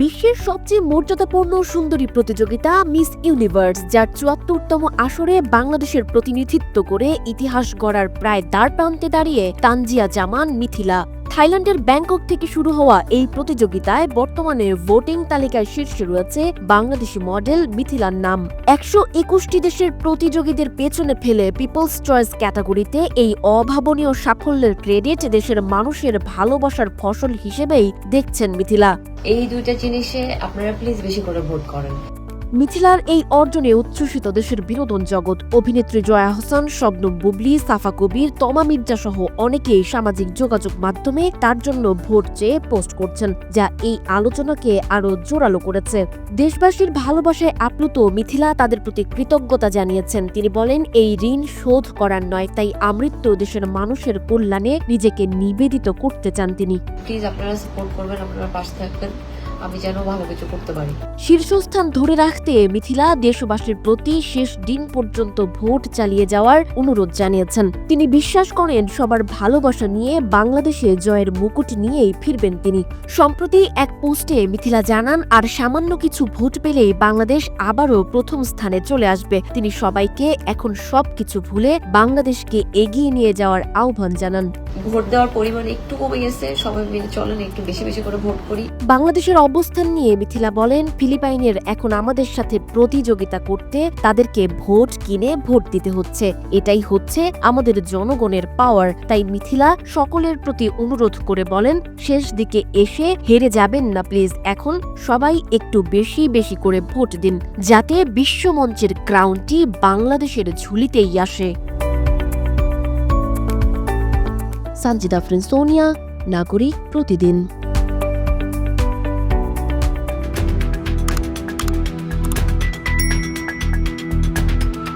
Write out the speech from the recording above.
বিশ্বের সবচেয়ে মর্যাদাপূর্ণ সুন্দরী প্রতিযোগিতা মিস ইউনিভার্স, যার চুয়াত্তরতম আসরে বাংলাদেশের প্রতিনিধিত্ব করে ইতিহাস গড়ার প্রায় দ্বার প্রান্তে দাঁড়িয়ে তানজিয়া জামান মিথিলা। থাইল্যান্ডের ব্যাংকক থেকে শুরু হওয়া এই প্রতিযোগিতায় বর্তমানে ভোটিং তালিকায় শীর্ষে রয়েছে বাংলাদেশি মডেল মিথিলার নাম। একশো একুশটি দেশের প্রতিযোগীদের পেছনে ফেলে পিপলস চয়েস ক্যাটাগরিতে এই অভাবনীয় সাফল্যের ক্রেডিট দেশের মানুষের ভালোবাসার ফসল হিসেবেই দেখছেন মিথিলা। এই দুইটা জিনিসে আপনারা প্লিজ বেশি করে ভোট করেন। মিথিলার এই অর্জনে উচ্ছ্বসিত দেশের বিনোদন জগৎ। অভিনেত্রী জয়া হোসেন শবনম বুবলি, সাফা কবির, তমা মির্জা সহ অনেকেই সামাজিক যোগাযোগ মাধ্যমে তার জন্য ভোট চেয়ে পোস্ট করছেন, যা এই আলোচনাকে আরও জোরালো করেছে। দেশবাসীর ভালোবাসায় আপ্লুত মিথিলা তাদের প্রতি কৃতজ্ঞতা জানিয়েছেন। তিনি বলেন, এই ঋণ শোধ করার নয়, তাই আমৃত্য দেশের মানুষের কল্যাণে নিজেকে নিবেদিত করতে চান তিনি। প্লিজ আপনারা সাপোর্ট করবেন, আপনারা পাশে থাকবেন। আমি যেন ভালো কিছু করতে পারি। শীর্ষস্থান ধরে রাখতে মিথিলা দেশবাসীর প্রতি শেষ দিন পর্যন্ত ভোট চালিয়ে যাওয়ার অনুরোধ জানিয়েছেন। তিনি বিশ্বাস করেন সবার ভালোবাসা নিয়ে বাংলাদেশে জয়ের মুকুট নিয়েই ফিরবেন তিনি। সম্প্রতি এক পোস্টে মিথিলা জানান, আর সামান্য কিছু ভোট পেলেই বাংলাদেশ আবারও প্রথম স্থানে চলে আসবে। তিনি সবাইকে এখন সবকিছু ভুলে বাংলাদেশকে এগিয়ে নিয়ে যাওয়ার আহ্বান জানান। ভোট দেওয়ার পরিমাণ একটু কমে গেছে, সবাই মিলে চলেন একটু বেশি বেশি করে ভোট করি। বাংলাদেশের অবস্থান নিয়ে মিথিলা বলেন, ফিলিপাইনের এখন আমাদের সাথে প্রতিযোগিতা করতে তাদেরকে ভোট কিনে ভোট দিতে হচ্ছে। এটাই হচ্ছে আমাদের জনগণের পাওয়ার তাই মিথিলা সকলের প্রতি অনুরোধ করে বলেন, শেষ দিকে এসে হেরে যাবেন না প্লিজ এখন সবাই একটু বেশি বেশি করে ভোট দিন, যাতে বিশ্বমঞ্চের ক্রাউনটি বাংলাদেশের ঝুলিতেই আসে। সঞ্জিদা ফ্রিন্সোনিয়া নাগরিক প্রতিদিন।